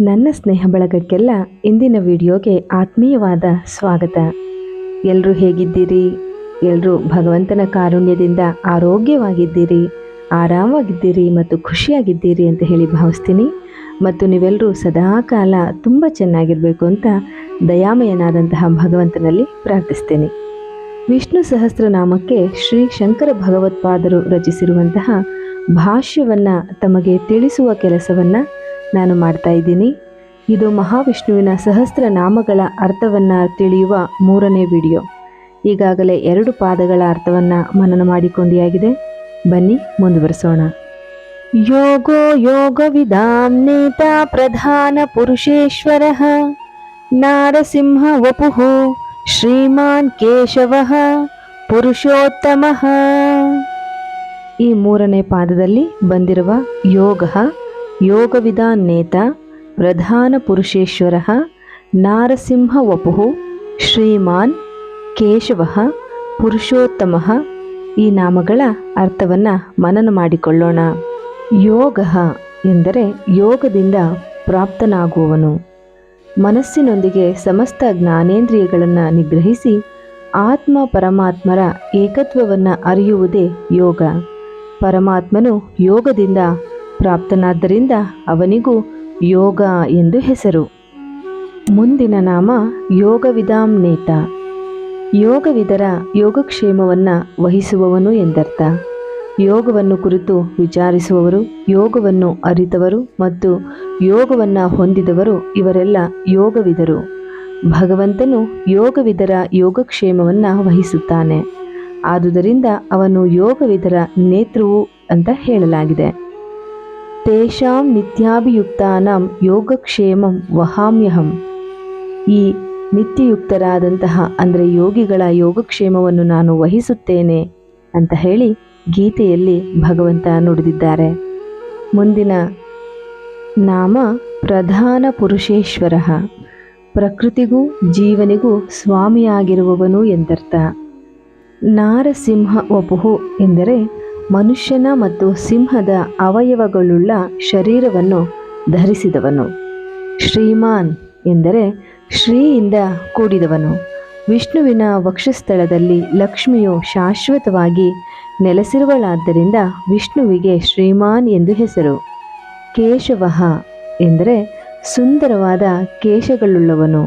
ನನ್ನ ಸ್ನೇಹ ಬಳಗಕ್ಕೆಲ್ಲ ಇಂದಿನ ವಿಡಿಯೋಗೆ ಆತ್ಮೀಯವಾದ ಸ್ವಾಗತ. ಎಲ್ಲರೂ ಹೇಗಿದ್ದೀರಿ? ಎಲ್ಲರೂ ಭಗವಂತನ ಕಾರುಣ್ಯದಿಂದ ಆರೋಗ್ಯವಾಗಿದ್ದೀರಿ? ಆರಾಮವಾಗಿದ್ದೀರಿ ಮತ್ತು ಖುಷಿಯಾಗಿದ್ದೀರಿ ಅಂತ ಹೇಳಿ ಭಾವಿಸ್ತೀನಿ. ಮತ್ತು ನೀವೆಲ್ಲರೂ ಸದಾಕಾಲ ತುಂಬ ಚೆನ್ನಾಗಿರಬೇಕು ಅಂತ ದಯಾಮಯನಾದಂತಹ ಭಗವಂತನಲ್ಲಿ ಪ್ರಾರ್ಥಿಸ್ತೇನೆ. ವಿಷ್ಣು ಸಹಸ್ರನಾಮಕ್ಕೆ ಶ್ರೀ ಶಂಕರ ಭಗವತ್ಪಾದರು ರಚಿಸಿರುವಂತಹ ಭಾಷ್ಯವನ್ನು ತಮಗೆ ತಿಳಿಸುವ ಕೆಲಸವನ್ನು ನಾನು ಮಾಡ್ತಾ ಇದ್ದೀನಿ. ಇದು ಮಹಾವಿಷ್ಣುವಿನ ಸಹಸ್ರ ನಾಮಗಳ ಅರ್ಥವನ್ನು ತಿಳಿಯುವ ಮೂರನೇ ವಿಡಿಯೋ. ಈಗಾಗಲೇ ಎರಡು ಪಾದಗಳ ಅರ್ಥವನ್ನು ಮನನ ಮಾಡಿಕೊಂಡಿಯಾಗಿದೆ. ಬನ್ನಿ, ಮುಂದುವರಿಸೋಣ. ಯೋಗೋ ಯೋಗ ವಿಧಾಂನೇತ ಪ್ರಧಾನ ಪುರುಷೇಶ್ವರ. ನಾರಸಿಂಹ ವಪುಃ, ಶ್ರೀಮಾನ್ ಕೇಶವ, ಪುರುಷೋತ್ತಮ. ಈ ಮೂರನೇ ಪಾದದಲ್ಲಿ ಬಂದಿರುವ ಯೋಗ ಯೋಗವಿದಾನ್ನೇತ ಪ್ರಧಾನ ಪುರುಷೇಶ್ವರ ನಾರಸಿಂಹ ವಪುಹು ಶ್ರೀಮಾನ್ ಕೇಶವ ಪುರುಷೋತ್ತಮ ಈ ನಾಮಗಳ ಅರ್ಥವನ್ನು ಮನನ ಮಾಡಿಕೊಳ್ಳೋಣ. ಯೋಗ ಎಂದರೆ ಯೋಗದಿಂದ ಪ್ರಾಪ್ತನಾಗುವವನು. ಮನಸ್ಸಿನೊಂದಿಗೆ ಸಮಸ್ತ ಜ್ಞಾನೇಂದ್ರಿಯಗಳನ್ನು ನಿಗ್ರಹಿಸಿ ಆತ್ಮ ಪರಮಾತ್ಮರ ಏಕತ್ವವನ್ನು ಅರಿಯುವುದೇ ಯೋಗ. ಪರಮಾತ್ಮನು ಯೋಗದಿಂದ ಪ್ರಾಪ್ತನಾದ್ದರಿಂದ ಅವನಿಗೂ ಯೋಗ ಎಂದು ಹೆಸರು. ಮುಂದಿನ ನಾಮ ಯೋಗವಿದಾಂ ನೇತ. ಯೋಗವಿದರ ಯೋಗಕ್ಷೇಮವನ್ನು ವಹಿಸುವವನು ಎಂದರ್ಥ. ಯೋಗವನ್ನು ಕುರಿತು ವಿಚಾರಿಸುವವರು, ಯೋಗವನ್ನು ಅರಿತವರು ಮತ್ತು ಯೋಗವನ್ನು ಹೊಂದಿದವರು ಇವರೆಲ್ಲ ಯೋಗವಿದರು. ಭಗವಂತನು ಯೋಗವಿದರ ಯೋಗಕ್ಷೇಮವನ್ನು ವಹಿಸುತ್ತಾನೆ. ಆದುದರಿಂದ ಅವನು ಯೋಗವಿದರ ನೇತೃವು ಅಂತ ಹೇಳಲಾಗಿದೆ. ತೇಷಾಂ ನಿತ್ಯಾಭಿಯುಕ್ತಾನಾಂ ಯೋಗಕ್ಷೇಮಂ ವಹಾಮ್ಯಹಂ. ಈ ನಿತ್ಯಯುಕ್ತರಾದಂತಹ ಅಂದರೆ ಯೋಗಿಗಳ ಯೋಗಕ್ಷೇಮವನ್ನು ನಾನು ವಹಿಸುತ್ತೇನೆ ಅಂತ ಹೇಳಿ ಗೀತೆಯಲ್ಲಿ ಭಗವಂತ ನುಡಿದಿದ್ದಾರೆ. ಮುಂದಿನ ನಾಮ ಪ್ರಧಾನ ಪುರುಷೇಶ್ವರ. ಪ್ರಕೃತಿಗೂ ಜೀವನಿಗೂ ಸ್ವಾಮಿಯಾಗಿರುವವನು ಎಂದರ್ಥ. ನಾರಸಿಂಹ ವಪುಹು ಎಂದರೆ ಮನುಷ್ಯನ ಮತ್ತು ಸಿಂಹದ ಅವಯವಗಳುಳ್ಳ ಶರೀರವನ್ನು ಧರಿಸಿದವನು. ಶ್ರೀಮಾನ್ ಎಂದರೆ ಶ್ರೀಯಿಂದ ಕೂಡಿದವನು. ವಿಷ್ಣುವಿನ ವಕ್ಷಸ್ಥಳದಲ್ಲಿ ಲಕ್ಷ್ಮಿಯು ಶಾಶ್ವತವಾಗಿ ನೆಲೆಸಿರುವಳಾದ್ದರಿಂದ ವಿಷ್ಣುವಿಗೆ ಶ್ರೀಮಾನ್ ಎಂದು ಹೆಸರು. ಕೇಶವಹ ಎಂದರೆ ಸುಂದರವಾದ ಕೇಶಗಳುಳ್ಳವನು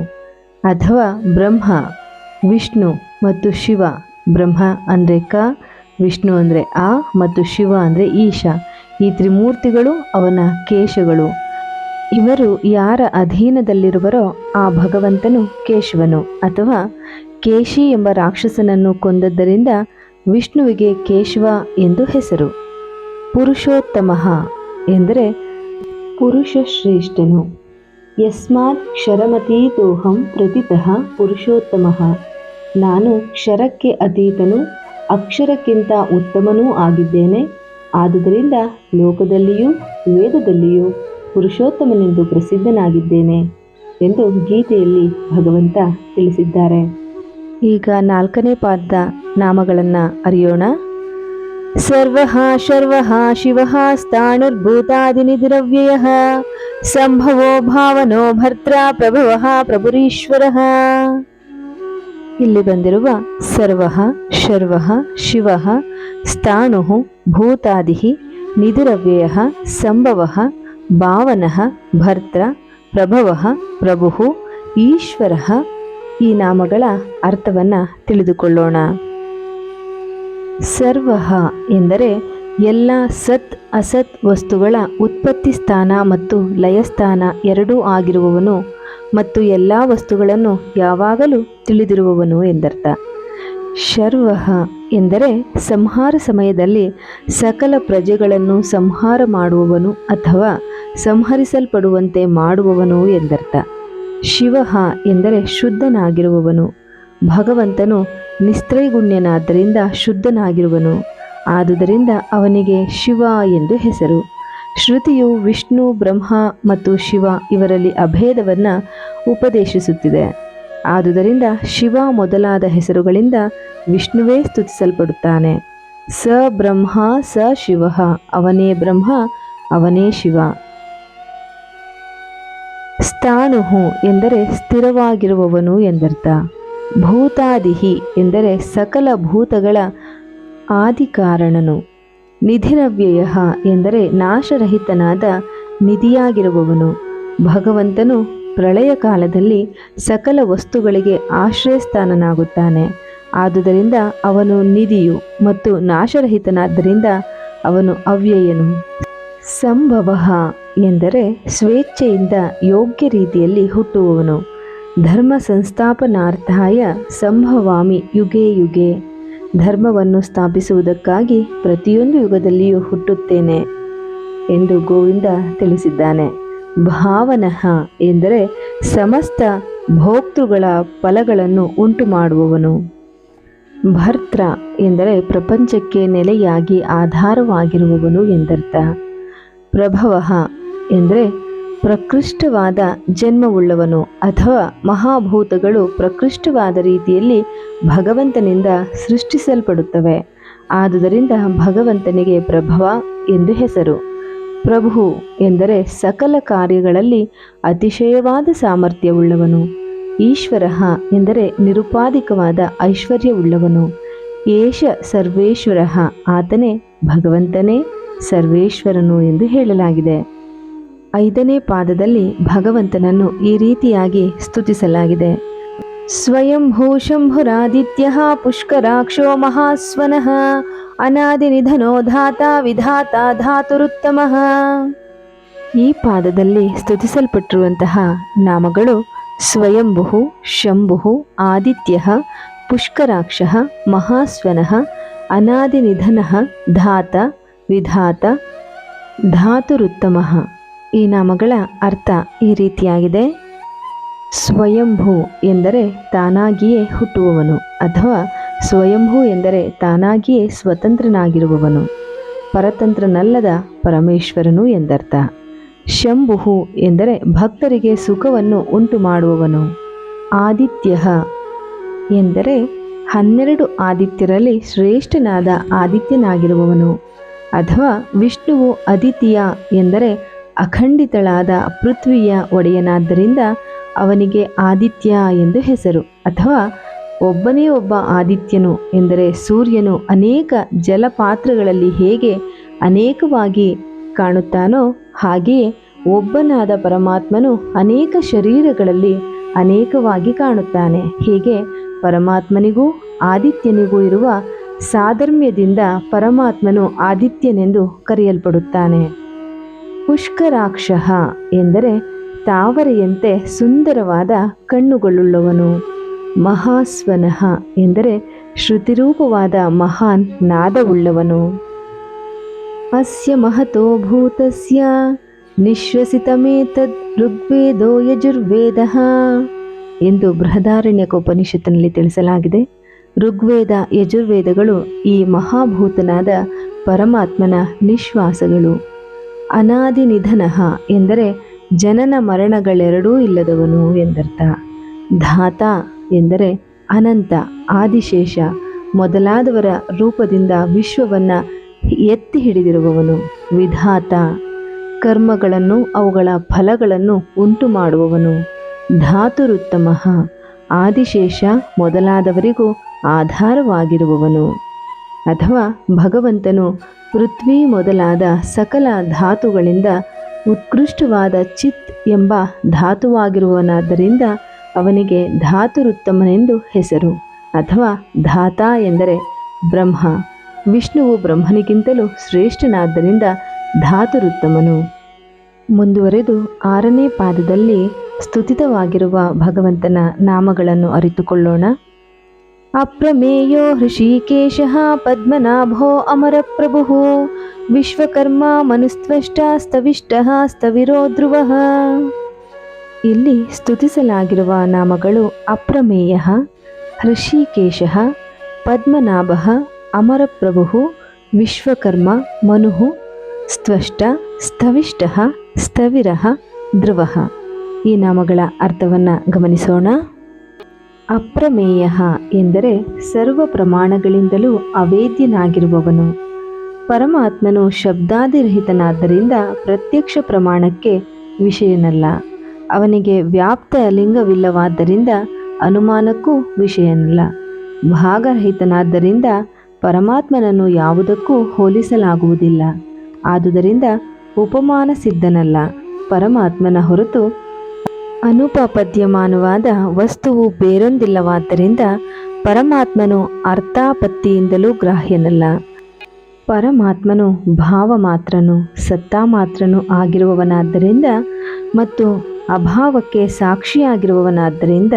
ಅಥವಾ ಬ್ರಹ್ಮ, ವಿಷ್ಣು ಮತ್ತು ಶಿವ. ಬ್ರಹ್ಮ ಅಂದರೆ ಕ ವಿಷ್ಣು ಅಂದರೆ ಆ ಮತ್ತು ಶಿವ ಅಂದರೆ ಈಶ. ಈ ತ್ರಿಮೂರ್ತಿಗಳು ಅವನ ಕೇಶಗಳು. ಇವರು ಯಾರ ಅಧೀನದಲ್ಲಿರುವರೋ ಆ ಭಗವಂತನು ಕೇಶವನು. ಅಥವಾ ಕೇಶಿ ಎಂಬ ರಾಕ್ಷಸನನ್ನು ಕೊಂದದ್ದರಿಂದ ವಿಷ್ಣುವಿಗೆ ಕೇಶವ ಎಂದು ಹೆಸರು. ಪುರುಷೋತ್ತಮ ಎಂದರೆ ಪುರುಷ ಶ್ರೇಷ್ಠನು ಯಸ್ಮಾತ್ ಕ್ಷರಮತೀತೋಹಂ ಪ್ರತಿತಃ ಪುರುಷೋತ್ತಮ. ನಾನು ಕ್ಷರಕ್ಕೆ ಅತೀತನು ಅಕ್ಷರಕ್ಕಿಂತ ಉತ್ತಮನೂ ಆಗಿದ್ದೇನೆ. ಆದುದರಿಂದ ಲೋಕದಲ್ಲಿಯೂ ವೇದದಲ್ಲಿಯೂ ಪುರುಷೋತ್ತಮನೆಂದು ಪ್ರಸಿದ್ಧನಾಗಿದ್ದೇನೆ ಎಂದು ಗೀತೆಯಲ್ಲಿ ಭಗವಂತ ತಿಳಿಸಿದ್ದಾರೆ. ಈಗ ನಾಲ್ಕನೇ ಪಾದ ನಾಮಗಳನ್ನು ಅರಿಯೋಣ. ಸರ್ವ ಶರ್ವ ಶಿವ ಸ್ಥಾಣುರ್ಭೂತಾದಿನಿಧಿರವ್ಯಯ ಸಂಭವೋ ಭಾವನೋ ಭರ್ತ್ರ ಪ್ರಭವಃ ಪ್ರಭುರೀಶ್ವರ ಇಲ್ಲಿ ಬಂದಿರುವ ಸರ್ವ, ಶರ್ವ, ಶಿವ, ಸ್ಥಾಣು, ಭೂತಾದಿ ನಿಧಿರವ್ಯಯ ಸಂಭವ, ಭಾವನ, ಭರ್ತ್ರ, ಪ್ರಭವ, ಪ್ರಭು, ಈಶ್ವರ ಈ ನಾಮಗಳ ಅರ್ಥವನ್ನು ತಿಳಿದುಕೊಳ್ಳೋಣ. ಸರ್ವ ಎಂದರೆ ಎಲ್ಲ ಸತ್ ಅಸತ್ ವಸ್ತುಗಳ ಉತ್ಪತ್ತಿ ಸ್ಥಾನ ಮತ್ತು ಲಯಸ್ಥಾನ ಎರಡೂ ಆಗಿರುವವನು ಮತ್ತು ಎಲ್ಲ ವಸ್ತುಗಳನ್ನು ಯಾವಾಗಲೂ ತಿಳಿದಿರುವವನು ಎಂದರ್ಥ. ಶರ್ವ ಎಂದರೆ ಸಂಹಾರ ಸಮಯದಲ್ಲಿ ಸಕಲ ಪ್ರಜೆಗಳನ್ನು ಸಂಹಾರ ಮಾಡುವವನು ಅಥವಾ ಸಂಹರಿಸಲ್ಪಡುವಂತೆ ಮಾಡುವವನು ಎಂದರ್ಥ. ಶಿವ ಎಂದರೆ ಶುದ್ಧನಾಗಿರುವವನು. ಭಗವಂತನು ನಿಸ್ತ್ರೈಗುಣ್ಯನಾದ್ದರಿಂದ ಶುದ್ಧನಾಗಿರುವನು. ಆದುದರಿಂದ ಅವನಿಗೆ ಶಿವ ಎಂದು ಹೆಸರು. ಶ್ರುತಿಯು ವಿಷ್ಣು, ಬ್ರಹ್ಮ ಮತ್ತು ಶಿವ ಇವರಲ್ಲಿ ಅಭೇದವನ್ನು ಉಪದೇಶಿಸುತ್ತಿದೆ. ಆದುದರಿಂದ ಶಿವ ಮೊದಲಾದ ಹೆಸರುಗಳಿಂದ ವಿಷ್ಣುವೇ ಸ್ತುತಿಸಲ್ಪಡುತ್ತಾನೆ. ಸ ಬ್ರಹ್ಮ, ಸ ಶಿವ, ಅವನೇ ಬ್ರಹ್ಮ, ಅವನೇ ಶಿವ. ಸ್ಥಾಣುಹು ಎಂದರೆ ಸ್ಥಿರವಾಗಿರುವವನು ಎಂದರ್ಥ. ಭೂತಾದಿಹಿ ಎಂದರೆ ಸಕಲ ಭೂತಗಳ ಆದಿಕಾರಣನು. ನಿಧಿರವ್ಯಯ ಎಂದರೆ ನಾಶರಹಿತನಾದ ನಿಧಿಯಾಗಿರುವವನು. ಭಗವಂತನು ಪ್ರಳಯ ಕಾಲದಲ್ಲಿ ಸಕಲ ವಸ್ತುಗಳಿಗೆ ಆಶ್ರಯಸ್ಥಾನನಾಗುತ್ತಾನೆ. ಆದುದರಿಂದ ಅವನು ನಿಧಿಯು ಮತ್ತು ನಾಶರಹಿತನಾದ್ದರಿಂದ ಅವನು ಅವ್ಯಯನು. ಸಂಭವ ಎಂದರೆ ಸ್ವೇಚ್ಛೆಯಿಂದ ಯೋಗ್ಯ ರೀತಿಯಲ್ಲಿ ಹುಟ್ಟುವವನು. ಧರ್ಮ ಸಂಸ್ಥಾಪನಾರ್ಥಾಯ ಸಂಭವಾಮಿ ಯುಗೆ ಯುಗೆ. ಧರ್ಮವನ್ನು ಸ್ಥಾಪಿಸುವುದಕ್ಕಾಗಿ ಪ್ರತಿಯೊಂದು ಯುಗದಲ್ಲಿಯೂ ಹುಟ್ಟುತ್ತೇನೆ ಎಂದು ಗೋವಿಂದ ತಿಳಿಸಿದ್ದಾನೆ. ಭಾವನಃ ಎಂದರೆ ಸಮಸ್ತ ಭೋಕ್ತೃಗಳ ಫಲಗಳನ್ನು ಉಂಟು ಮಾಡುವವನು ಭರ್ತೃ ಎಂದರೆ ಪ್ರಪಂಚಕ್ಕೆ ನೆಲೆಯಾಗಿ ಆಧಾರವಾಗಿರುವವನು ಎಂದರ್ಥ. ಪ್ರಭವ ಎಂದರೆ ಪ್ರಕೃಷ್ಟವಾದ ಜನ್ಮವುಳ್ಳವನು ಅಥವಾ ಮಹಾಭೂತಗಳು ಪ್ರಕೃಷ್ಟವಾದ ರೀತಿಯಲ್ಲಿ ಭಗವಂತನಿಂದ ಸೃಷ್ಟಿಸಲ್ಪಡುತ್ತವೆ. ಆದುದರಿಂದ ಭಗವಂತನಿಗೆ ಪ್ರಭವ ಎಂದು ಹೆಸರು. ಪ್ರಭು ಎಂದರೆ ಸಕಲ ಕಾರ್ಯಗಳಲ್ಲಿ ಅತಿಶಯವಾದ ಸಾಮರ್ಥ್ಯವುಳ್ಳವನು. ಈಶ್ವರ ಎಂದರೆ ನಿರುಪಾದಿಕವಾದ ಐಶ್ವರ್ಯವುಳ್ಳವನು. ಏಷ ಸರ್ವೇಶ್ವರ ಆತನೇ ಭಗವಂತನೇ, ಸರ್ವೇಶ್ವರನು ಎಂದು ಹೇಳಲಾಗಿದೆ. ಐದನೇ ಪಾದದಲ್ಲಿ ಭಗವಂತನನ್ನು ಈ ರೀತಿಯಾಗಿ ಸ್ತುತಿಸಲಾಗಿದೆ. ಸ್ವಯಂಭೂ ಶಂಭುರಾದಿತ್ಯ ಪುಷ್ಕರಾಕ್ಷೋ ಮಹಾಸ್ವನಃ ಅನಾದಿನಿಧನೋ ಧಾತ ವಿಧಾತ ಧಾತುರುತ್ತಮ. ಈ ಪಾದದಲ್ಲಿ ಸ್ತುತಿಸಲ್ಪಟ್ಟಿರುವಂತಹ ನಾಮಗಳು ಸ್ವಯಂಭು, ಶಂಭು, ಆದಿತ್ಯ, ಪುಷ್ಕರಾಕ್ಷ, ಮಹಾಸ್ವನಃ ಅನಾದಿನಿಧನ ಧಾತ, ವಿಧಾತ, ಧಾತುರುತ್ತಮ. ಈ ನಾಮಗಳ ಅರ್ಥ ಈ ರೀತಿಯಾಗಿದೆ. ಸ್ವಯಂಭೂ ಎಂದರೆ ತಾನಾಗಿಯೇ ಹುಟ್ಟುವವನು ಅಥವಾ ಸ್ವಯಂಭೂ ಎಂದರೆ ತಾನಾಗಿಯೇ ಸ್ವತಂತ್ರನಾಗಿರುವವನು. ಪರತಂತ್ರನಲ್ಲದ ಪರಮೇಶ್ವರನು ಎಂದರ್ಥ. ಶಂಭುಹು ಎಂದರೆ ಭಕ್ತರಿಗೆ ಸುಖವನ್ನು ಉಂಟು ಮಾಡುವವನು ಆದಿತ್ಯ ಎಂದರೆ ಹನ್ನೆರಡು ಆದಿತ್ಯರಲ್ಲಿ ಶ್ರೇಷ್ಠನಾದ ಆದಿತ್ಯನಾಗಿರುವವನು ಅಥವಾ ವಿಷ್ಣುವು ಅದಿತಿಯ ಎಂದರೆ ಅಖಂಡಿತಳಾದ ಪೃಥ್ವಿಯ ಒಡೆಯನಾದ್ದರಿಂದ ಅವನಿಗೆ ಆದಿತ್ಯ ಎಂದು ಹೆಸರು. ಅಥವಾ ಒಬ್ಬನೇ ಒಬ್ಬ ಆದಿತ್ಯನು ಎಂದರೆ ಸೂರ್ಯನು ಅನೇಕ ಜಲಪಾತ್ರಗಳಲ್ಲಿ ಹೇಗೆ ಅನೇಕವಾಗಿ ಕಾಣುತ್ತಾನೋ ಹಾಗೆಯೇ ಒಬ್ಬನಾದ ಪರಮಾತ್ಮನು ಅನೇಕ ಶರೀರಗಳಲ್ಲಿ ಅನೇಕವಾಗಿ ಕಾಣುತ್ತಾನೆ. ಹೀಗೆ? ಪರಮಾತ್ಮನಿಗೂ ಆದಿತ್ಯನಿಗೂ ಇರುವ ಸಾಧರ್ಮ್ಯದಿಂದ ಪರಮಾತ್ಮನು ಆದಿತ್ಯನೆಂದು ಕರೆಯಲ್ಪಡುತ್ತಾನೆ. ಪುಷ್ಕರಾಕ್ಷ ಎಂದರೆ ತಾವರೆಯಂತೆ ಸುಂದರವಾದ ಕಣ್ಣುಗಳುಳ್ಳವನು. ಮಹಾಸ್ವನಃ ಎಂದರೆ ಶ್ರುತಿರೂಪವಾದ ಮಹಾನ್ ನಾದವುಳ್ಳವನು. ಅಸ್ಯ ಮಹತೋ ಭೂತಸ್ಯ ನಿಶ್ವಸಿತಮೇತದ್ ಋಗ್ವೇದೋ ಯಜುರ್ವೇದ ಎಂದು ಬೃಹದಾರಣ್ಯಕೋಪನಿಷತ್ತಿನಲ್ಲಿ ತಿಳಿಸಲಾಗಿದೆ. ಋಗ್ವೇದ, ಯಜುರ್ವೇದಗಳು ಈ ಮಹಾಭೂತನಾದ ಪರಮಾತ್ಮನ ನಿಶ್ವಾಸಗಳು. ಅನಾದಿ ನಿಧನ ಎಂದರೆ ಜನನ ಮರಣಗಳೆರಡೂ ಇಲ್ಲದವನು ಎಂದರ್ಥ. ಧಾತ ಎಂದರೆ ಅನಂತ, ಆದಿಶೇಷ ಮೊದಲಾದವರ ರೂಪದಿಂದ ವಿಶ್ವವನ್ನು ಎತ್ತಿ ಹಿಡಿದಿರುವವನು. ವಿಧಾತ ಕರ್ಮಗಳನ್ನು ಅವುಗಳ ಫಲಗಳನ್ನು ಉಂಟು ಮಾಡುವವನು ಧಾತುರುತ್ತಮ, ಆದಿಶೇಷ ಮೊದಲಾದವರಿಗೂ ಆಧಾರವಾಗಿರುವವನು. ಅಥವಾ ಭಗವಂತನು ಪೃಥ್ವಿ ಮೊದಲಾದ ಸಕಲ ಧಾತುಗಳಿಂದ ಉತ್ಕೃಷ್ಟವಾದ ಚಿತ್ ಎಂಬ ಧಾತುವಾಗಿರುವನಾದ್ದರಿಂದ ಅವನಿಗೆ ಧಾತುರುತ್ತಮನೆಂದು ಹೆಸರು, ಅಥವಾ ಧಾತ ಎಂದರೆ ಬ್ರಹ್ಮ. ವಿಷ್ಣುವು ಬ್ರಹ್ಮನಿಗಿಂತಲೂ ಶ್ರೇಷ್ಠನಾದ್ದರಿಂದ ಧಾತುರುತ್ತಮನು. ಮುಂದುವರೆದು ಆರನೇ ಪಾದದಲ್ಲಿ ಸ್ತುತಿತವಾಗಿರುವ ಭಗವಂತನ ನಾಮಗಳನ್ನು ಅರಿತುಕೊಳ್ಳೋಣ. ಅಪ್ರಮೇಯೋ ಹೃಷಿಕೇಶ ಪದ್ಮನಾಭೋ अमरप्रभुः ವಿಶ್ವಕರ್ಮ ಮನುಸ್ತ್ವಷ್ಟ ಸ್ತವಿಷ್ಟ ಸ್ತವಿರೋ ಧ್ರುವ ಇಲ್ಲಿ ಸ್ತುತಿಸಲಾಗಿರುವ ನಾಮಗಳು ಅಪ್ರಮೇಯ, ಹೃಷಿಕೇಶ, ಪದ್ಮನಾಭ, ಅಮರಪ್ರಭು, ವಿಶ್ವಕರ್ಮ ಮನು, ಸ್ತ್ವಷ್ಟ ಸ್ತವಿಷ್ಟ ಸ್ತವಿರ ಧ್ರುವ. ಈ ನಾಮಗಳ ಅರ್ಥವನ್ನು ಗಮನಿಸೋಣ. ಅಪ್ರಮೇಯ ಎಂದರೆ ಸರ್ವ ಪ್ರಮಾಣಗಳಿಂದಲೂ ಅವೇದ್ಯನಾಗಿರುವವನು. ಪರಮಾತ್ಮನು ಶಬ್ದಾದಿರಹಿತನಾದ್ದರಿಂದ ಪ್ರತ್ಯಕ್ಷ ಪ್ರಮಾಣಕ್ಕೆ ವಿಷಯನಲ್ಲ. ಅವನಿಗೆ ವ್ಯಾಪ್ತ ಲಿಂಗವಿಲ್ಲವಾದ್ದರಿಂದ ಅನುಮಾನಕ್ಕೂ ವಿಷಯನಲ್ಲ. ಭಾಗರಹಿತನಾದ್ದರಿಂದ ಪರಮಾತ್ಮನನ್ನು ಯಾವುದಕ್ಕೂ ಹೋಲಿಸಲಾಗುವುದಿಲ್ಲ. ಆದುದರಿಂದ ಉಪಮಾನ ಸಿದ್ಧನಲ್ಲ ಪರಮಾತ್ಮನ ಹೊರತು ಅನುಪಪದ್ಯಮಾನವಾದ ವಸ್ತುವು ಬೇರೊಂದಿಲ್ಲವಾದ್ದರಿಂದ ಪರಮಾತ್ಮನು ಅರ್ಥಾಪತ್ತಿಯಿಂದಲೂ ಗ್ರಾಹ್ಯನಲ್ಲ. ಪರಮಾತ್ಮನು ಭಾವ ಮಾತ್ರನು ಸತ್ತಾ ಮಾತ್ರನು ಆಗಿರುವವನಾದ್ದರಿಂದ ಮತ್ತು ಅಭಾವಕ್ಕೆ ಸಾಕ್ಷಿಯಾಗಿರುವವನಾದ್ದರಿಂದ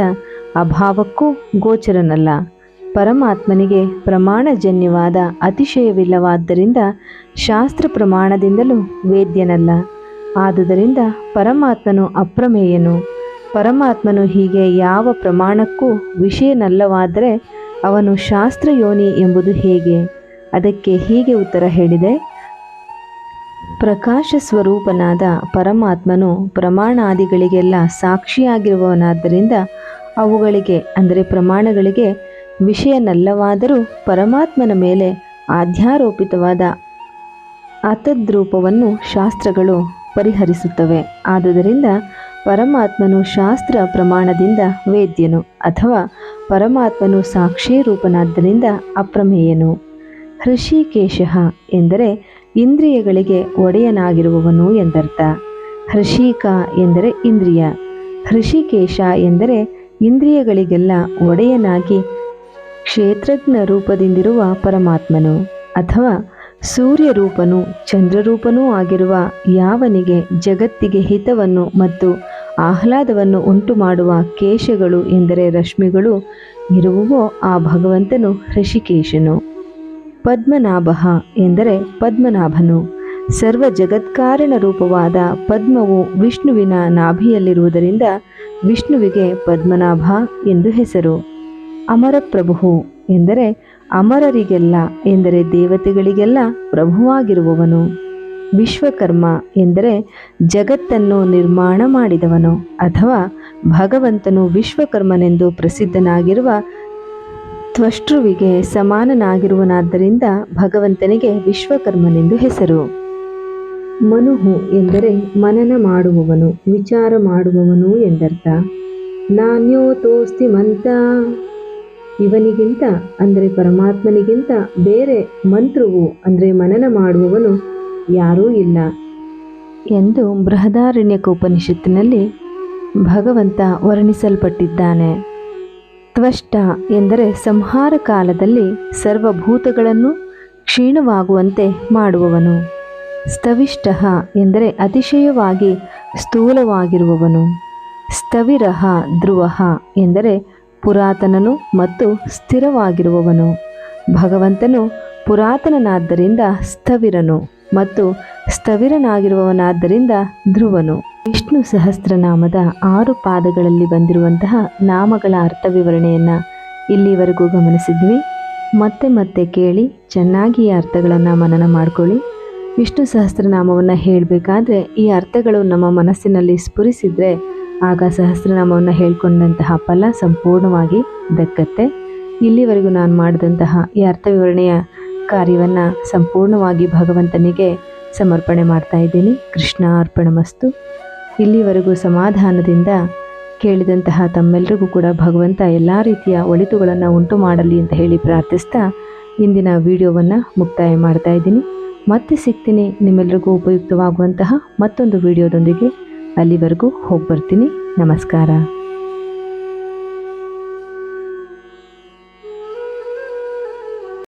ಅಭಾವಕ್ಕೂ ಗೋಚರನಲ್ಲ. ಪರಮಾತ್ಮನಿಗೆ ಪ್ರಮಾಣಜನ್ಯವಾದ ಅತಿಶಯವಿಲ್ಲವಾದ್ದರಿಂದ ಶಾಸ್ತ್ರ ಪ್ರಮಾಣದಿಂದಲೂ ವೇದ್ಯನಲ್ಲ. ಆದುದರಿಂದ ಪರಮಾತ್ಮನು ಅಪ್ರಮೇಯನು. ಪರಮಾತ್ಮನು ಹೀಗೆ ಯಾವ ಪ್ರಮಾಣಕ್ಕೂ ವಿಷಯನಲ್ಲವಾದರೆ ಅವನು ಶಾಸ್ತ್ರಯೋನಿ ಎಂಬುದು ಹೇಗೆ? ಅದಕ್ಕೆ ಹೀಗೆ ಉತ್ತರ ಹೇಳಿದೆ. ಪ್ರಕಾಶ ಸ್ವರೂಪನಾದ ಪರಮಾತ್ಮನು ಪ್ರಮಾಣಾದಿಗಳಿಗೆಲ್ಲ ಸಾಕ್ಷಿಯಾಗಿರುವವನಾದ್ದರಿಂದ ಅವುಗಳಿಗೆ, ಅಂದರೆ ಪ್ರಮಾಣಗಳಿಗೆ, ವಿಷಯನಲ್ಲವಾದರೂ ಪರಮಾತ್ಮನ ಮೇಲೆ ಆಧ್ಯಾರೋಪಿತವಾದ ಅತದ್ರೂಪವನ್ನು ಶಾಸ್ತ್ರಗಳು ಪರಿಹರಿಸುತ್ತವೆ. ಆದುದರಿಂದ ಪರಮಾತ್ಮನು ಶಾಸ್ತ್ರ ಪ್ರಮಾಣದಿಂದ ವೇದ್ಯನು ಅಥವಾ ಪರಮಾತ್ಮನು ಸಾಕ್ಷಿ ರೂಪನಾದ್ದರಿಂದ ಅಪ್ರಮೇಯನು. ಹೃಷಿಕೇಶ ಎಂದರೆ ಇಂದ್ರಿಯಗಳಿಗೆ ಒಡೆಯನಾಗಿರುವವನು ಎಂದರ್ಥ. ಹೃಷಿಕ ಎಂದರೆ ಇಂದ್ರಿಯ. ಹೃಷಿಕೇಶ ಎಂದರೆ ಇಂದ್ರಿಯಗಳಿಗೆಲ್ಲ ಒಡೆಯನಾಗಿ ಕ್ಷೇತ್ರಜ್ಞ ರೂಪದಿಂದಿರುವ ಪರಮಾತ್ಮನು ಅಥವಾ ಸೂರ್ಯ ರೂಪನು ಚಂದ್ರರೂಪನೂ ಆಗಿರುವ ಯಾವನಿಗೆ ಜಗತ್ತಿಗೆ ಹಿತವನ್ನು ಮತ್ತು ಆಹ್ಲಾದವನ್ನು ಉಂಟು ಮಾಡುವ ಕೇಶಗಳು ಎಂದರೆ ರಶ್ಮಿಗಳು, ಇರುವವೋ ಆ ಭಗವಂತನು ಋಷಿಕೇಶನು ಪದ್ಮನಾಭ ಎಂದರೆ ಪದ್ಮನಾಭನು. ಸರ್ವ ಜಗತ್ಕಾರಣ ರೂಪವಾದ ಪದ್ಮವು ವಿಷ್ಣುವಿನ ನಾಭಿಯಲ್ಲಿರುವುದರಿಂದ ವಿಷ್ಣುವಿಗೆ ಪದ್ಮನಾಭ ಎಂದು ಹೆಸರು. ಅಮರಪ್ರಭು ಎಂದರೆ ಅಮರರಿಗೆಲ್ಲ ಎಂದರೆ ದೇವತೆಗಳಿಗೆಲ್ಲ ಪ್ರಭುವಾಗಿರುವವನು. ವಿಶ್ವಕರ್ಮ ಎಂದರೆ ಜಗತ್ತನ್ನು ನಿರ್ಮಾಣ ಮಾಡಿದವನು ಅಥವಾ ಭಗವಂತನು ವಿಶ್ವಕರ್ಮನೆಂದು ಪ್ರಸಿದ್ಧನಾಗಿರುವ ತ್ವಷ್ಟೃವಿಗೆ ಸಮಾನನಾಗಿರುವನಾದ್ದರಿಂದ ಭಗವಂತನಿಗೆ ವಿಶ್ವಕರ್ಮನೆಂದು ಹೆಸರು. ಮನುಹು ಎಂದರೆ ಮನನ ಮಾಡುವವನು, ವಿಚಾರ ಮಾಡುವವನು ಎಂದರ್ಥ. ನಾಣ್ಯೋತೋಸ್ತಿ ಮಂತ ಇವನಿಗಿಂತ, ಅಂದರೆ ಪರಮಾತ್ಮನಿಗಿಂತ ಬೇರೆ ಮಂತ್ರವು, ಅಂದರೆ ಮನನ ಮಾಡುವವನು ಯಾರೂ ಇಲ್ಲ. ಎಂದು ಬೃಹದಾರಣ್ಯಕ ಉಪನಿಷತ್ತಿನಲ್ಲಿ ಭಗವಂತ ವರ್ಣಿಸಲ್ಪಟ್ಟಿದ್ದಾನೆ. ತ್ವಷ್ಟ ಎಂದರೆ ಸಂಹಾರ ಕಾಲದಲ್ಲಿ ಸರ್ವಭೂತಗಳನ್ನು ಕ್ಷೀಣವಾಗುವಂತೆ ಮಾಡುವವನು. ಸ್ತವಿಷ್ಟ ಎಂದರೆ ಅತಿಶಯವಾಗಿ ಸ್ಥೂಲವಾಗಿರುವವನು. ಸ್ಥವಿರಹ ಧ್ರುವ ಎಂದರೆ ಪುರಾತನನು ಮತ್ತು ಸ್ಥಿರವಾಗಿರುವವನು. ಭಗವಂತನು ಪುರಾತನನಾದ್ದರಿಂದ ಸ್ಥವಿರನು ಮತ್ತು ಸ್ಥವಿರನಾಗಿರುವವನಾದ್ದರಿಂದ ಧ್ರುವನು. ವಿಷ್ಣು ಸಹಸ್ರನಾಮದ ಆರು ಪಾದಗಳಲ್ಲಿ ಬಂದಿರುವಂತಹ ನಾಮಗಳ ಅರ್ಥ ವಿವರಣೆಯನ್ನು ಇಲ್ಲಿವರೆಗೂ ಗಮನಿಸಿದ್ವಿ. ಮತ್ತೆ ಮತ್ತೆ ಕೇಳಿ, ಚೆನ್ನಾಗಿ ಈ ಅರ್ಥಗಳನ್ನು ಮನನ ಮಾಡ್ಕೊಳ್ಳಿ. ವಿಷ್ಣು ಸಹಸ್ರನಾಮವನ್ನು ಹೇಳಬೇಕಾದ್ರೆ ಈ ಅರ್ಥಗಳು ನಮ್ಮ ಮನಸ್ಸಿನಲ್ಲಿ ಸ್ಫುರಿಸಿದರೆ ಆಗ ಸಹಸ್ರನಾಮವನ್ನು ಹೇಳ್ಕೊಂಡಂತಹ ಫಲ ಸಂಪೂರ್ಣವಾಗಿ ದಕ್ಕತ್ತೆ. ಇಲ್ಲಿವರೆಗೂ ನಾನು ಮಾಡಿದಂತಹ ಈ ಅರ್ಥ ವಿವರಣೆಯ ಕಾರ್ಯವನ್ನು ಸಂಪೂರ್ಣವಾಗಿ ಭಗವಂತನಿಗೆ ಸಮರ್ಪಣೆ ಮಾಡ್ತಾ ಇದ್ದೀನಿ. ಕೃಷ್ಣ ಅರ್ಪಣ ಮಸ್ತು ಇಲ್ಲಿವರೆಗೂ ಸಮಾಧಾನದಿಂದ ಕೇಳಿದಂತಹ ತಮ್ಮೆಲ್ಲರಿಗೂ ಕೂಡ ಭಗವಂತ ಎಲ್ಲ ರೀತಿಯ ಒಳಿತುಗಳನ್ನು ಉಂಟು ಮಾಡಲಿ ಅಂತ ಹೇಳಿ ಪ್ರಾರ್ಥಿಸ್ತಾ ಇಂದಿನ ವಿಡಿಯೋವನ್ನು ಮುಕ್ತಾಯ ಮಾಡ್ತಾ ಇದ್ದೀನಿ. ಮತ್ತೆ ಸಿಗ್ತೀನಿ. ನಿಮ್ಮೆಲ್ಲರಿಗೂ ಉಪಯುಕ್ತವಾಗುವಂತಹ ಮತ್ತೊಂದು ವಿಡಿಯೋದೊಂದಿಗೆ. ಅಲ್ಲಿವರೆಗೂ ಹೋಗಿ ಬರ್ತೀನಿ ನಮಸ್ಕಾರ.